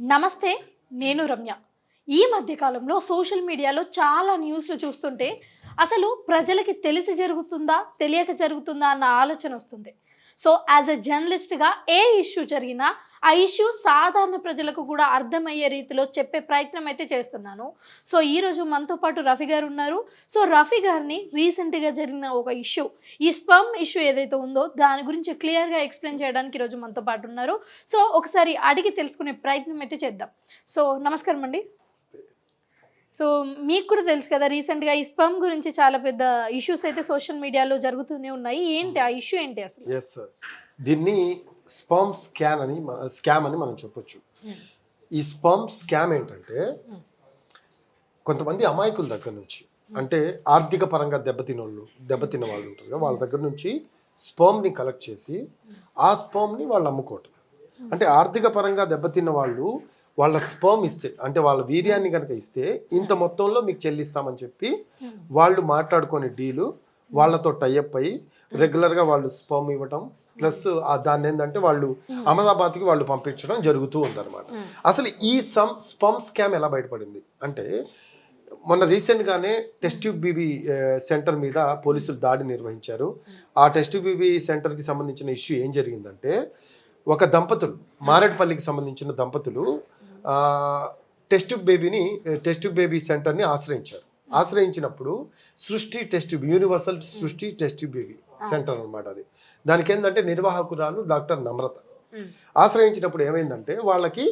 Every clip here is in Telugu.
నమస్తే నేను రమ్య. ఈ మధ్యకాలంలో సోషల్ మీడియాలో చాలా న్యూస్లు చూస్తుంటే అసలు ప్రజలకి తెలిసి జరుగుతుందా తెలియక జరుగుతుందా అన్న ఆలోచన వస్తుంది. సో యాజ్ ఎ జర్నలిస్ట్గా ఏ ఇష్యూ జరిగినా ఆ ఇష్యూ సాధారణ ప్రజలకు కూడా అర్థమయ్యే రీతిలో చెప్పే ప్రయత్నం అయితే చేస్తున్నాను. సో ఈరోజు మనతో పాటు రఫీ గారు ఉన్నారు. సో రఫీ గారిని రీసెంట్గా జరిగిన ఒక ఇష్యూ ఈ స్పమ్ ఇష్యూ ఏదైతే ఉందో దాని గురించి క్లియర్గా ఎక్స్ప్లెయిన్ చేయడానికి ఈరోజు మనతో పాటు ఉన్నారు. సో ఒకసారి అడిగి తెలుసుకునే ప్రయత్నం అయితే చేద్దాం. సో నమస్కారం అండి. సో మీకు కూడా తెలుసు కదా రీసెంట్గా ఈ స్పమ్ గురించి చాలా పెద్ద ఇష్యూస్ అయితే సోషల్ మీడియాలో జరుగుతూనే ఉన్నాయి. ఏంటి? ఆ ఇష్యూ ఏంటి అసలు? ఎస్ సార్ దీన్ని స్పమ్ స్కాన్ అని స్కామ్ అని మనం చెప్పొచ్చు. ఈ స్పమ్ స్కామ్ ఏంటంటే కొంతమంది అమాయకుల దగ్గర నుంచి అంటే ఆర్థిక పరంగా దెబ్బతిన వాళ్ళు దెబ్బతిన్న వాళ్ళు ఉంటారు కదా వాళ్ళ దగ్గర నుంచి స్పర్మ్ని కలెక్ట్ చేసి ఆ స్పమ్ని వాళ్ళు అమ్ముకోవటం. అంటే ఆర్థిక పరంగా దెబ్బతిన్న వాళ్ళు వాళ్ళ స్పర్మ్ ఇస్తే అంటే వాళ్ళ వీర్యాన్ని కనుక ఇస్తే ఇంత మొత్తంలో మీకు చెల్లిస్తామని చెప్పి వాళ్ళు మాట్లాడుకునే డీలు వాళ్ళతో టైఅప్ అయ్యి రెగ్యులర్గా వాళ్ళు స్పర్మ్ ఇవ్వటం ప్లస్ దాన్ని ఏంటంటే వాళ్ళు అహ్మదాబాద్కి వాళ్ళు పంపించడం జరుగుతూ ఉందన్నమాట. అసలు ఈ సమ్ స్పమ్ స్కామ్ ఎలా బయటపడింది? అంటే మొన్న రీసెంట్గానే టెస్ట్ ట్యూబ్ బీబీ సెంటర్ మీద పోలీసులు దాడి నిర్వహించారు. ఆ టెస్ట్ ట్యూబ్ బీబీ సెంటర్కి సంబంధించిన ఇష్యూ ఏం జరిగిందంటే ఒక దంపతులు మారేడుపల్లికి సంబంధించిన దంపతులు ఆ, టెస్ట్ ట్యూబ్ బేబీని టెస్ట్ ట్యూబ్ బేబీ సెంటర్ని ఆశ్రయించారు. ఆశ్రయించినప్పుడు Srishti test tube universal Srishti test tube baby center అన్నమాట అది. దానికి ఏంటంటే నిర్వాహకురాలు డాక్టర్ నమ్రత. ఆశ్రయించినప్పుడు ఏమైందంటే వాళ్ళకి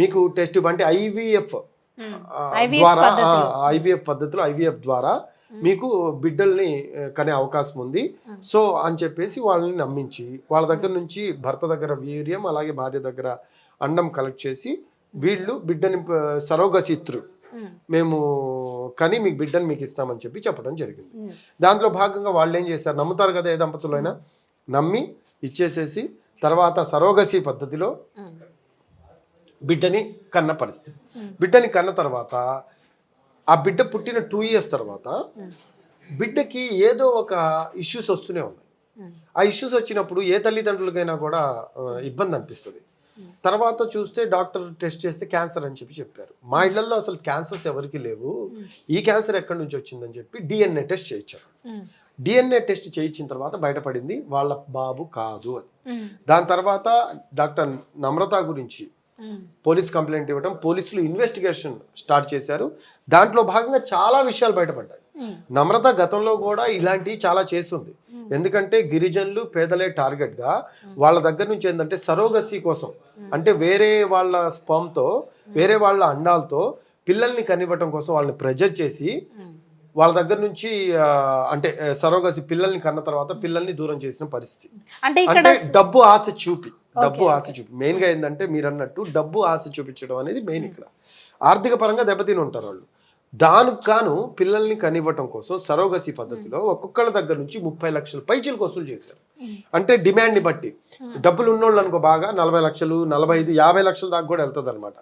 మీకు టెస్ట్ అంటే ఐవీఎఫ్ ద్వారా. ఐవీఎఫ్ పద్ధతిలో ఐవీఎఫ్ ద్వారా మీకు బిడ్డల్ని కనే అవకాశం ఉంది. సో అని చెప్పేసి వాళ్ళని నమ్మించి వాళ్ళ దగ్గర నుంచి భర్త దగ్గర వీర్యం అలాగే భార్య దగ్గర అండం కలెక్ట్ చేసి వీళ్ళు బిడ్డని సరోగసి ఇత్రు మేము కని మీకు బిడ్డని మీకు ఇస్తామని చెప్పి చెప్పడం జరిగింది. దాంట్లో భాగంగా వాళ్ళు ఏం చేశారు? నమ్ముతారు కదా ఏ దంపతులైనా నమ్మి ఇచ్చేసేసి తర్వాత సరోగసి పద్ధతిలో బిడ్డని కన్న పరిస్థితి. బిడ్డని కన్న తర్వాత ఆ బిడ్డ పుట్టిన టూ ఇయర్స్ తర్వాత బిడ్డకి ఏదో ఒక ఇష్యూస్ వస్తూనే ఉన్నాయి. ఆ ఇష్యూస్ వచ్చినప్పుడు ఏ తల్లిదండ్రులకైనా కూడా ఇబ్బంది అనిపిస్తుంది. తర్వాత చూస్తే డాక్టర్ టెస్ట్ చేస్తే క్యాన్సర్ అని చెప్పి చెప్పారు. మా ఇళ్ళలో అసలు క్యాన్సర్స్ ఎవరికి లేవు. ఈ క్యాన్సర్ ఎక్కడి నుంచి వచ్చిందని చెప్పి డిఎన్ఏ టెస్ట్ చేయించారు. డిఎన్ఏ టెస్ట్ చేయించిన తర్వాత బయటపడింది వాళ్ళ బాబు కాదు అని. దాని తర్వాత డాక్టర్ నమ్రత గురించి పోలీస్ కంప్లైంట్ ఇవ్వడం పోలీసులు ఇన్వెస్టిగేషన్ స్టార్ట్ చేశారు. దాంట్లో భాగంగా చాలా విషయాలు బయటపడ్డాయి. నమ్రత గతంలో కూడా ఇలాంటివి చాలా చేస్తుంది ఎందుకంటే గిరిజనులు పేదలే టార్గెట్గా వాళ్ళ దగ్గర నుంచి ఏంటంటే సరోగసి కోసం అంటే వేరే వాళ్ళ స్పమ్తో వేరే వాళ్ళ అండాలతో పిల్లల్ని కనివ్వటం కోసం వాళ్ళని ప్రెజర్ చేసి వాళ్ళ దగ్గర నుంచి అంటే సరోగసి పిల్లల్ని కన్న తర్వాత పిల్లల్ని దూరం చేసిన పరిస్థితి. అంటే ఇక్కడ అంటే డబ్బు ఆశ చూపి డబ్బు ఆశ చూపి. మెయిన్గా ఏంటంటే మీరు అన్నట్టు డబ్బు ఆశ చూపించడం అనేది మెయిన్ ఇక్కడ. ఆర్థిక పరంగా దెబ్బతిని ఉంటారు వాళ్ళు. దానికి గాను పిల్లల్ని కనివ్వటం కోసం సరోగసి పద్ధతిలో ఒక్కొక్కళ్ళ దగ్గర నుంచి ముప్పై లక్షల పైచీలకు వసూలు చేశారు. అంటే డిమాండ్ని బట్టి డబ్బులు ఉన్నోళ్ళు అనుకో బాగా నలభై లక్షలు నలభై ఐదు యాభై లక్షల దాకా కూడా వెళ్తుంది అనమాట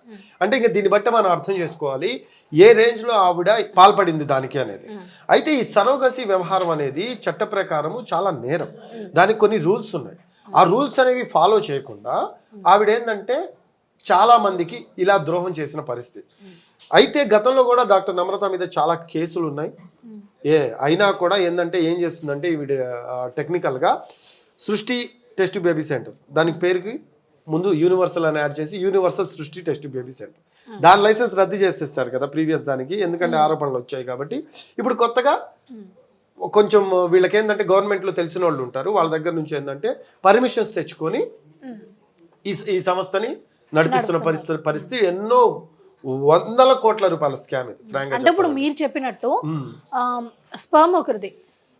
అంటే ఇంకా దీన్ని బట్టి మనం అర్థం చేసుకోవాలి ఏ రేంజ్లో ఆవిడ పాల్పడింది దానికి అనేది. అయితే ఈ సరోగసి వ్యవహారం అనేది చట్ట ప్రకారము చాలా నేరం. దానికి కొన్ని రూల్స్ ఉన్నాయి. ఆ రూల్స్ అనేవి ఫాలో చేయకుండా ఆవిడ ఏంటంటే చాలా మందికి ఇలా ద్రోహం చేసిన పరిస్థితి. అయితే గతంలో కూడా డాక్టర్ నమ్రత మీద చాలా కేసులు ఉన్నాయి ఏ అయినా కూడా ఏంటంటే ఏం చేస్తుందంటే ఈవిడ టెక్నికల్గా సృష్టి టెస్ట్ బేబీ సెంటర్. దానికి పేరుకి ముందు యూనివర్సల్ అని యాడ్ చేసి universal Srishti test baby center. దాని లైసెన్స్ రద్దు చేసేస్తారు కదా ప్రీవియస్ దానికి. ఎందుకంటే ఆరోపణలు వచ్చాయి కాబట్టి. ఇప్పుడు కొత్తగా కొంచెం వీళ్ళకి ఏంటంటే గవర్నమెంట్లో తెలిసిన వాళ్ళు ఉంటారు. వాళ్ళ దగ్గర నుంచి ఏంటంటే పర్మిషన్స్ తెచ్చుకొని ఈ ఈ సంస్థని నడిపిస్తున్న పరిస్థితి పరిస్థితి ఎన్నో వందల కోట్ల రూపాయల స్కామ్ ఇది ఫ్రాంక్ అంటే ఇప్పుడు మీరు చెప్పినట్టు స్పర్మ్ ఒకరిది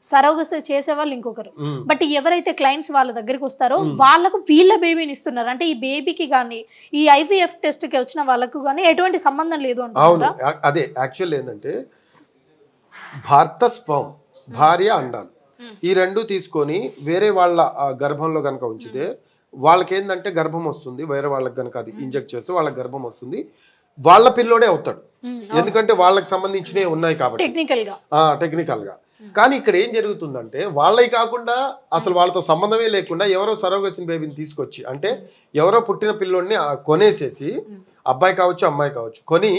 సరోగసి చేసే వాళ్ళు ఇంకొకరు. బట్ ఎవరైతే క్లయింట్స్ వాళ్ళ దగ్గరికి వస్తారో వాళ్ళకు వీళ్ళ బేబీని ఇస్తున్నారు. అంటే ఈ బేబీకి కానీ ఈ ఐవీఎఫ్ టెస్ట్కి వచ్చిన వాళ్ళకు కానీ ఎటువంటి సంబంధం లేదు అవును. యా- అదే యాక్చువల్ ఏంటంటే భర్త స్పర్మ్ భార్య అండాలు. ఈ రెండు తీసుకొని వేరే వాళ్ళ గర్భంలో కనుక ఉంచితే వాళ్ళకి ఏంటంటే గర్భం వస్తుంది వేరే వాళ్ళకి కనుక అది ఇంజెక్ట్ చేస్తే వాళ్ళకి గర్భం వస్తుంది. వాళ్ళ పిల్లోడే అవుతాడు. ఎందుకంటే వాళ్ళకి సంబంధించినవి ఉన్నాయి కాబట్టి. టెక్నికల్గా టెక్నికల్గా. కానీ ఇక్కడ ఏం జరుగుతుందంటే వాళ్ళవి కాకుండా అసలు వాళ్ళతో సంబంధమే లేకుండా ఎవరో సరోగసిన బేబీని తీసుకొచ్చి అంటే ఎవరో పుట్టిన పిల్లోడిని ఆ కొనేసేసి అబ్బాయి కావచ్చు అమ్మాయి కావచ్చు. కొని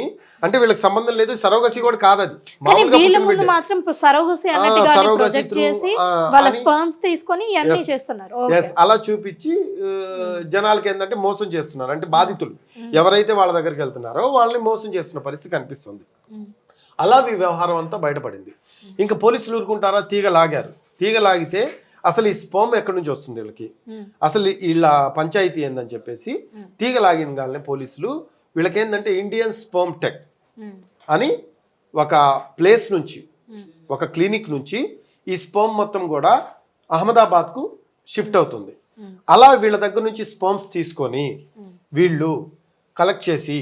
అంటే వీళ్ళకి సంబంధం లేదు సరోగసి కూడా కాదు అది కానీ మామూలుగా వీళ్ళ పుట్టిన ముందు బిడ్డే. మాత్రం సరోగసి అన్నట్టుగా surrogacy ప్రొజెక్ట్ through, చేసి ఆ, వాళ్ళ అని- స్పర్మ్స్ తీసుకొని ఇవన్నీ Yes. చేస్తున్నారు. Yes, అలా చూపించి జనాలకి ఏంటంటే మోసం చేస్తున్నారు. అంటే బాధితులు. ఎవరైతే వాళ్ళ దగ్గరికి వెళ్తున్నారో వాళ్ళని మోసం చేస్తున్న పరిస్థితి కనిపిస్తుంది. అలా ఈ వ్యవహారం అంతా బయటపడింది. ఇంకా పోలీసులు ఊరుకుంటారా? తీగ లాగారు. తీగ లాగితే అసలు ఈ స్పోమ్ ఎక్కడి నుంచి వస్తుంది వీళ్ళకి? అసలు వీళ్ళ పంచాయతీ ఏందని చెప్పేసి తీగ లాగిన గానే పోలీసులు వీళ్ళకి ఏంటంటే ఇండియన్ స్పోమ్ టెక్ అని ఒక ప్లేస్ నుంచి ఒక క్లినిక్ నుంచి ఈ స్పోమ్ మొత్తం కూడా అహ్మదాబాద్కు షిఫ్ట్ అవుతుంది. అలా వీళ్ళ దగ్గర నుంచి స్పోమ్స్ తీసుకొని వీళ్ళు కలెక్ట్ చేసి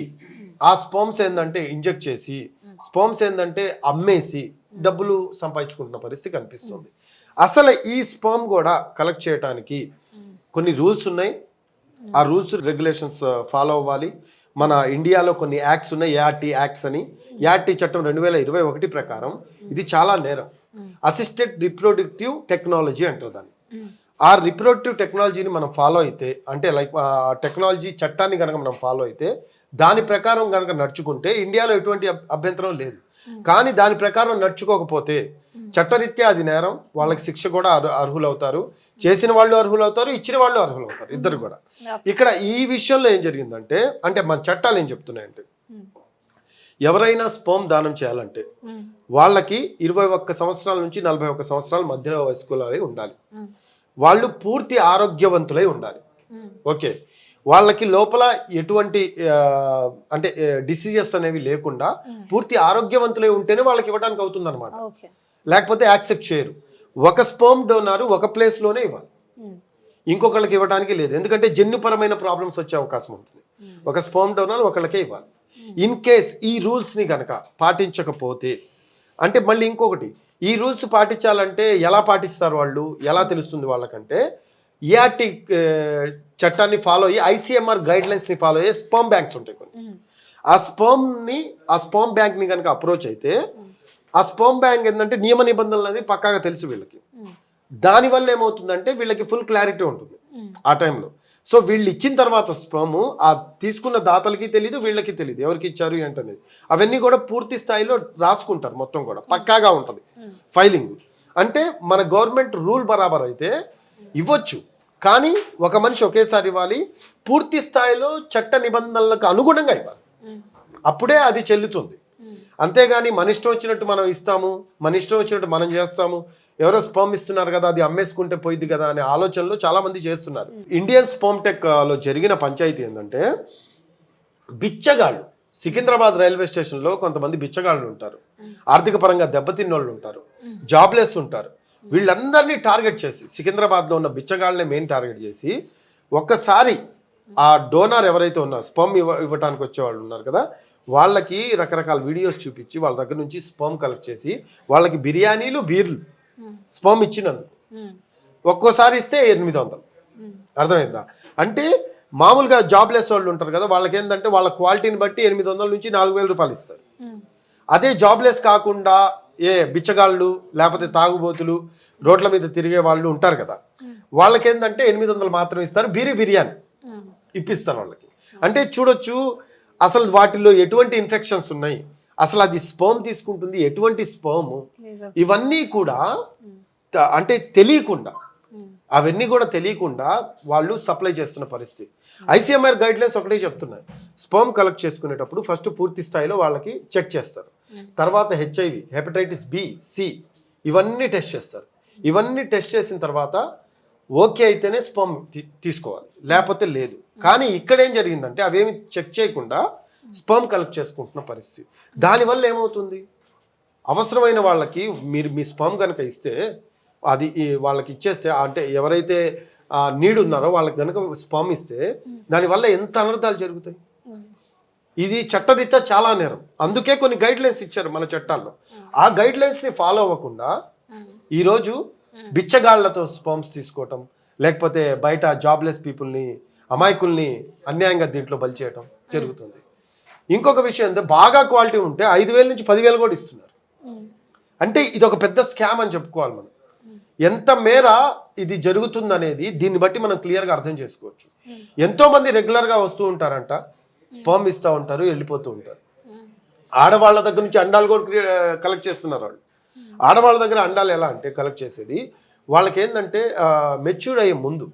ఆ స్పోమ్స్ ఏంటంటే ఇంజెక్ట్ చేసి స్పోమ్స్ ఏంటంటే అమ్మేసి డబ్బులు సంపాదించుకుంటున్న పరిస్థితి కనిపిస్తుంది. అసలు ఈ స్పోమ్ కూడా కలెక్ట్ చేయడానికి కొన్ని రూల్స్ ఉన్నాయి. ఆ రూల్స్ రెగ్యులేషన్స్ ఫాలో అవ్వాలి. మన ఇండియాలో కొన్ని యాక్ట్స్ ఉన్నాయి ఏఆర్టీ యాక్ట్స్ అని. ఏఆర్టీ చట్టం రెండు వేల ఇరవై ఒకటి ప్రకారం ఇది చాలా నేరం. అసిస్టెడ్ రిప్రొడక్టివ్ టెక్నాలజీ అంటారు దాన్ని. ఆ రిప్రొడక్టివ్ టెక్నాలజీని మనం ఫాలో అయితే అంటే లైక్ టెక్నాలజీ చట్టాన్ని కనుక మనం ఫాలో అయితే దాని ప్రకారం కనుక నడుచుకుంటే ఇండియాలో ఎటువంటి అబ్- అభ్యంతరం లేదు. కానీ దాని ప్రకారం నడుచుకోకపోతే చట్టరీత్యా అది నేరం. వాళ్ళకి శిక్ష కూడా అర్హు- అర్హులవుతారు. చేసిన వాళ్ళు అర్హులవుతారు ఇచ్చిన వాళ్ళు అర్హులవుతారు. ఇద్దరు కూడా. ఇక్కడ ఈ విషయంలో ఏం జరిగిందంటే అంటే మన చట్టాలు ఏం చెప్తున్నాయంటే ఎవరైనా స్పోమ్ దానం చేయాలంటే వాళ్ళకి ఇరవై ఒక్క సంవత్సరాల నుంచి నలభై ఒక్క సంవత్సరాల మధ్య వయస్కులై ఉండాలి. వాళ్ళు పూర్తి ఆరోగ్యవంతులై ఉండాలి. ఓకే. వాళ్ళకి లోపల ఎటువంటి అంటే డిసీజెస్ అనేవి లేకుండా పూర్తి ఆరోగ్యవంతులై ఉంటేనే వాళ్ళకి ఇవ్వడానికి అవుతుంది అనమాట ఓకే. లేకపోతే యాక్సెప్ట్ చేయరు. ఒక స్పోమ్ డోనార్ ఒక ప్లేస్లోనే ఇవ్వాలి. ఇంకొకళ్ళకి ఇవ్వడానికి లేదు. ఎందుకంటే జన్యుపరమైన ప్రాబ్లమ్స్ వచ్చే అవకాశం ఉంటుంది. ఒక స్పోమ్ డోనర్ ఒకళ్ళకే ఇవ్వాలి. ఇన్ కేస్ ఈ రూల్స్ని కనుక పాటించకపోతే అంటే మళ్ళీ ఇంకొకటి ఈ రూల్స్ పాటించాలంటే ఎలా పాటిస్తారు వాళ్ళు? ఎలా తెలుస్తుంది వాళ్ళకంటే ఈఆర్టీ చట్టాన్ని ఫాలో అయ్యి ఐసీఎంఆర్ గైడ్ లైన్స్ని ఫాలో అయ్యే స్పర్మ్ బ్యాంక్స్ ఉంటాయి కొన్ని. ఆ స్పర్మ్ని ఆ స్పర్మ్ బ్యాంక్ని కనుక అప్రోచ్ అయితే ఆ స్పర్మ్ బ్యాంక్ ఏంటంటే నియమ నిబంధనలు అనేది పక్కాగా తెలుసు వీళ్ళకి. దానివల్ల ఏమవుతుందంటే వీళ్ళకి ఫుల్ క్లారిటీ ఉంటుంది ఆ టైంలో సో వీళ్ళు ఇచ్చిన తర్వాత స్పర్మ్ ఆ తీసుకున్న దాతలకి తెలియదు వీళ్ళకి తెలియదు ఎవరికి ఇచ్చారు ఏంటనేది అవన్నీ కూడా పూర్తి స్థాయిలో రాసుకుంటారు మొత్తం కూడా. పక్కాగా ఉంటుంది ఫైలింగ్ అంటే మన గవర్నమెంట్ రూల్ బరాబర్ అయితే ఇవ్వచ్చు. కానీ ఒక మనిషి ఒకేసారి ఇవ్వాలి పూర్తి స్థాయిలో చట్ట నిబంధనలకు అనుగుణంగా ఇవ్వాలి. అప్పుడే అది చెల్లుతుంది. అంతేగాని మన ఇష్టం వచ్చినట్టు మనం ఇస్తాము మన ఇష్టం వచ్చినట్టు మనం చేస్తాము. ఎవరో స్పర్మ్ ఇస్తున్నారు కదా అది అమ్మేసుకుంటే పోయింది కదా అనే ఆలోచనలు చాలామంది చేస్తున్నారు. ఇండియన్ స్పర్మ్లో జరిగిన పంచాయతీ ఏంటంటే బిచ్చగాళ్ళు సికింద్రాబాద్ రైల్వే స్టేషన్లో కొంతమంది బిచ్చగాళ్ళు ఉంటారు. ఆర్థిక పరంగా దెబ్బతిన్నోళ్ళు ఉంటారు. జాబ్లెస్ ఉంటారు. వీళ్ళందరినీ టార్గెట్ చేసి సికింద్రాబాద్లో ఉన్న బిచ్చగాళ్ళనే మెయిన్ టార్గెట్ చేసి ఒక్కసారి ఆ డోనార్ ఎవరైతే ఉన్నారు స్పమ్ ఇవ్వ ఇవ్వడానికి వచ్చేవాళ్ళు ఉన్నారు కదా వాళ్ళకి రకరకాల వీడియోస్ చూపించి వాళ్ళ దగ్గర నుంచి స్పర్మ్ కలెక్ట్ చేసి వాళ్ళకి బిర్యానీలు బీర్లు స్పర్మ్ ఇచ్చినందుకు. ఒక్కోసారి ఇస్తే ఎనిమిది వందలు. అర్థమైందా? అంటే మామూలుగా జాబ్లెస్ వాళ్ళు ఉంటారు కదా వాళ్ళకి ఏంటంటే వాళ్ళ క్వాలిటీని బట్టి ఎనిమిది వందల నుంచి నాలుగు వేల రూపాయలు ఇస్తారు. అదే జాబ్లెస్ కాకుండా ఏ బిచ్చగాళ్ళు లేకపోతే తాగుబోతులు రోడ్ల మీద తిరిగే వాళ్ళు ఉంటారు కదా వాళ్ళకి ఏంటంటే ఎనిమిది వందలు మాత్రం ఇస్తారు. బీరి బిర్యానీ ఇప్పిస్తారు వాళ్ళకి. అంటే చూడొచ్చు అసలు వాటిలో ఎటువంటి ఇన్ఫెక్షన్స్ ఉన్నాయి? అసలు అది స్పర్మ్ తీసుకుంటుంది. ఎటువంటి స్పర్మ్ ఇవన్నీ కూడా అంటే తెలియకుండా అవన్నీ కూడా తెలియకుండా వాళ్ళు సప్లై చేస్తున్న పరిస్థితి. ఐసీఎంఆర్ గైడ్ లైన్స్ ఒకటే చెప్తున్నాయి. స్పర్మ్ కలెక్ట్ చేసుకునేటప్పుడు ఫస్ట్ పూర్తి స్థాయిలో వాళ్ళకి చెక్ చేస్తారు. తర్వాత హెచ్ఐవి హెపటైటిస్ బి సి ఇవన్నీ టెస్ట్ చేస్తారు. ఇవన్నీ టెస్ట్ చేసిన తర్వాత ఓకే అయితేనే స్పర్మ్ తీసుకోవాలి. లేకపోతే లేదు. కానీ ఇక్కడ ఏం జరిగిందంటే అవేమి చెక్ చేయకుండా స్పర్మ్ కలెక్ట్ చేసుకుంటున్న పరిస్థితి. దానివల్ల ఏమవుతుంది? అవసరమైన వాళ్ళకి మీరు మీ స్పర్మ్ కనుక ఇస్తే అది వాళ్ళకి ఇచ్చేస్తే అంటే ఎవరైతే నీడు ఉన్నారో వాళ్ళకి కనుక స్పర్మ్ ఇస్తే దానివల్ల ఎంత అనర్థాలు జరుగుతాయి? ఇది చట్టరీత్యా చాలా నేరం. అందుకే కొన్ని గైడ్ లైన్స్ ఇచ్చారు మన చట్టాల్లో. ఆ గైడ్ లైన్స్ని ఫాలో అవ్వకుండా ఈరోజు బిచ్చగాళ్ళతో స్పర్మ్స్ తీసుకోవటం లేకపోతే బయట జాబ్లెస్ పీపుల్ని అమాయకుల్ని అన్యాయంగా దీంట్లో బలి చేయడం జరుగుతుంది. ఇంకొక విషయం అంటే బాగా క్వాలిటీ ఉంటే ఐదు వేల నుంచి పదివేలు కూడా ఇస్తున్నారు. అంటే ఇది ఒక పెద్ద స్కామ్ అని చెప్పుకోవాలి మనం. ఎంత మేర ఇది జరుగుతుందనేది దీన్ని బట్టి మనం క్లియర్గా అర్థం చేసుకోవచ్చు. ఎంతో మంది రెగ్యులర్గా వస్తూ ఉంటారంట స్పర్మ్ ఇస్తూ ఉంటారు వెళ్ళిపోతూ ఉంటారు. ఆడవాళ్ళ దగ్గర నుంచి అండాలు కూడా కలెక్ట్ చేస్తున్నారు వాళ్ళు. ఆడవాళ్ళ దగ్గర అండాలు ఎలా అంటే కలెక్ట్ చేసేది? వాళ్ళకి ఏంటంటే మెచ్యూర్ అయ్యే ముందు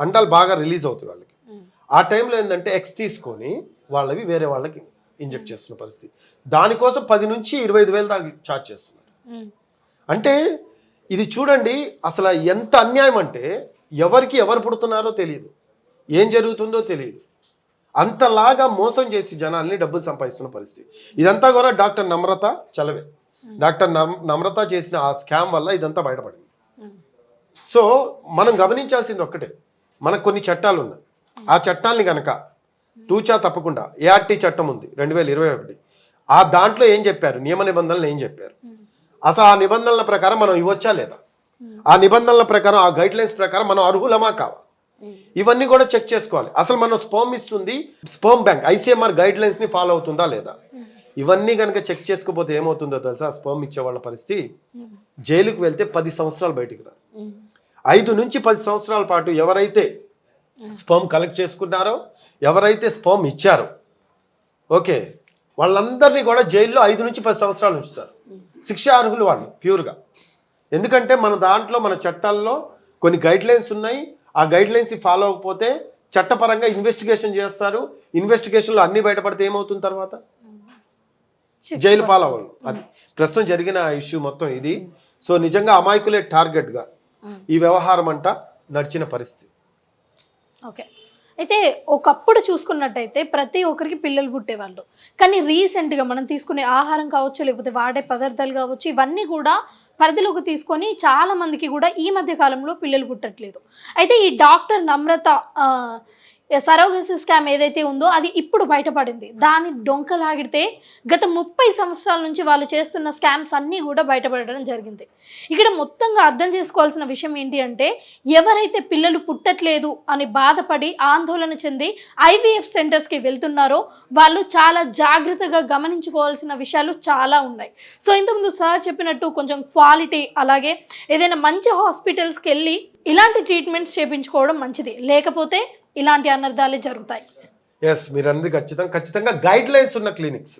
అండాలు బాగా రిలీజ్ అవుతాయి వాళ్ళకి. ఆ టైంలో ఏంటంటే ఎక్స్ తీసుకొని వాళ్ళవి వేరే వాళ్ళకి ఇంజెక్ట్ చేస్తున్న పరిస్థితి. దానికోసం పది నుంచి ఇరవై ఐదు వేలు దాకా ఛార్జ్ చేస్తున్నారు. అంటే ఇది చూడండి అసలు ఎంత అన్యాయం అంటే ఎవరికి ఎవరు పుడుతున్నారో తెలియదు. ఏం జరుగుతుందో తెలియదు. అంతలాగా మోసం చేసి జనాల్ని డబ్బులు సంపాదిస్తున్న పరిస్థితి. ఇదంతా కూడా డాక్టర్ నమ్రత చలవే. డాక్టర్ నమ్- నమ్రత చేసిన ఆ స్కామ్ వల్ల ఇదంతా బయటపడింది. సో మనం గమనించాల్సింది ఒక్కటే. మనకు కొన్ని చట్టాలు ఉన్నాయి ఆ చట్టాలని కనుక తూచా తప్పకుండా ఏఆర్టీ చట్టం ఉంది రెండు వేల ఇరవై ఒకటి. ఆ దాంట్లో ఏం చెప్పారు? నియమ నిబంధనలు ఏం చెప్పారు? అసలు ఆ నిబంధనల ప్రకారం మనం ఇవ్వచ్చా లేదా? ఆ నిబంధనల ప్రకారం ఆ గైడ్ లైన్స్ ప్రకారం మనం అర్హులమా కావా? ఇవన్నీ కూడా చెక్ చేసుకోవాలి. అసలు మనం స్పోమ్ ఇస్తుంది స్పోమ్ బ్యాంక్ ఐసీఎంఆర్ గైడ్ లైన్స్ని ఫాలో అవుతుందా లేదా? ఇవన్నీ కనుక చెక్ చేసుకోకపోతే ఏమవుతుందో తెలుసా? స్పోమ్ ఇచ్చే వాళ్ళ పరిస్థితి జైలుకు వెళ్తే పది సంవత్సరాలు బయటికి రా ఐదు నుంచి పది సంవత్సరాల పాటు ఎవరైతే స్పర్మ్ కలెక్ట్ చేసుకున్నారో ఎవరైతే స్పర్మ్ ఇచ్చారో ఓకే వాళ్ళందరినీ కూడా జైల్లో ఐదు నుంచి పది సంవత్సరాలు ఉంచుతారు. శిక్ష అర్హులు వాళ్ళు ప్యూర్గా. ఎందుకంటే మన దాంట్లో మన చట్టాల్లో కొన్ని గైడ్ లైన్స్ ఉన్నాయి. ఆ గైడ్ లైన్స్ ఫాలో అవ్వకపోతే చట్టపరంగా ఇన్వెస్టిగేషన్ చేస్తారు. ఇన్వెస్టిగేషన్లో అన్ని బయటపడితే ఏమవుతుంది తర్వాత? జైలు పాలవ్వాలి అది ప్రస్తుతం జరిగిన ఇష్యూ మొత్తం ఇది. సో నిజంగా అమాయకులే టార్గెట్గా. ఈ వ్యవహారం అంట నడిచిన పరిస్థితి. ఓకే. అయితే ఒకప్పుడు చూసుకున్నట్టయితే ప్రతి ఒక్కరికి పిల్లలు పుట్టేవాళ్ళు. కానీ రీసెంట్గా మనం తీసుకునే ఆహారం కావచ్చు లేకపోతే వాడే పదార్థాలు కావచ్చు ఇవన్నీ కూడా పరిధిలోకి తీసుకొని చాలా మందికి కూడా ఈ మధ్య కాలంలో పిల్లలు పుట్టట్లేదు. అయితే ఈ డాక్టర్ నమ్రత సరోగసి స్కామ్ ఏదైతే ఉందో అది ఇప్పుడు బయటపడింది. దాని డొంకలాగితే గత ముప్పై సంవత్సరాల నుంచి వాళ్ళు చేస్తున్న స్కామ్స్ అన్నీ కూడా బయటపడడం జరిగింది. ఇక్కడ మొత్తంగా అర్థం చేసుకోవాల్సిన విషయం ఏంటి అంటే ఎవరైతే పిల్లలు పుట్టట్లేదు అని బాధపడి ఆందోళన చెంది ఐవీఎఫ్ సెంటర్స్కి వెళ్తున్నారో వాళ్ళు చాలా జాగ్రత్తగా గమనించుకోవాల్సిన విషయాలు చాలా ఉన్నాయి. సో ఇంతకుముందు సార్ చెప్పినట్టు కొంచెం క్వాలిటీ అలాగే ఏదైనా మంచి హాస్పిటల్స్కి వెళ్ళి ఇలాంటి ట్రీట్మెంట్స్ చేయించుకోవడం మంచిది. లేకపోతే ఇలాంటి అనర్థాలే జరుగుతాయి. ఎస్ మీరు అంది ఖచ్చితంగా ఖచ్చితంగా గైడ్ లైన్స్ ఉన్న clinics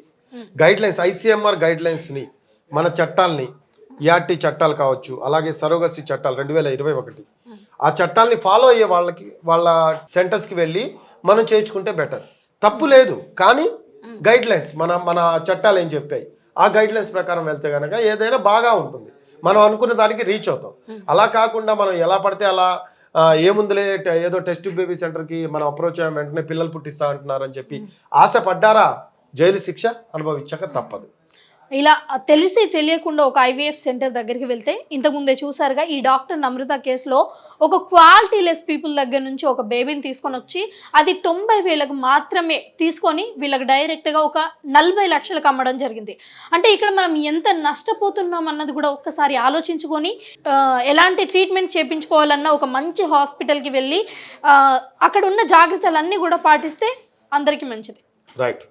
guidelines ICMR guide లైన్స్ని మన చట్టాలని ఈఆర్టీ చట్టాలు కావచ్చు అలాగే సరోగసి చట్టాలు రెండు వేల ఇరవై ఒకటి. ఆ చట్టాలని ఫాలో అయ్యే వాళ్ళకి వాళ్ళ సెంటర్స్కి వెళ్ళి మనం చేయించుకుంటే బెటర్ తప్పు లేదు కానీ గైడ్ లైన్స్ మన మన చట్టాలు ఏం చెప్పాయి? ఆ గైడ్ లైన్స్ ప్రకారం వెళ్తే కనుక ఏదైనా బాగా ఉంటుంది. మనం అనుకున్న దానికి రీచ్ అవుతాం. అలా కాకుండా మనం ఎలా పడితే అలా ఏముందిలే ఏదో టెస్ట్ బేబీ సెంటర్కి మనం అప్రోచ్ అయ్యాం వెంటనే పిల్లలు పుట్టిస్తా అంటున్నారని చెప్పి ఆశ పడ్డారా జైలు శిక్ష అనుభవించక తప్పదు. ఇలా తెలిసి తెలియకుండా ఒక ఐవీఎఫ్ సెంటర్ దగ్గరికి వెళ్తే ఇంతకుముందే చూసారుగా ఈ డాక్టర్ నమ్రత కేసులో ఒక క్వాలిటీ లెస్ పీపుల్ దగ్గర నుంచి ఒక బేబీని తీసుకొని వచ్చి అది తొంభై వేలకు మాత్రమే తీసుకొని వీళ్ళకి డైరెక్ట్గా ఒక నలభై లక్షలకు అమ్మడం జరిగింది. అంటే ఇక్కడ మనం ఎంత నష్టపోతున్నాం అన్నది కూడా ఒక్కసారి ఆలోచించుకొని ఎలాంటి ట్రీట్మెంట్ చేయించుకోవాలన్నా ఒక మంచి హాస్పిటల్కి వెళ్ళి అక్కడ ఉన్న జాగ్రత్తలన్నీ కూడా పాటిస్తే అందరికీ మంచిది. రైట్.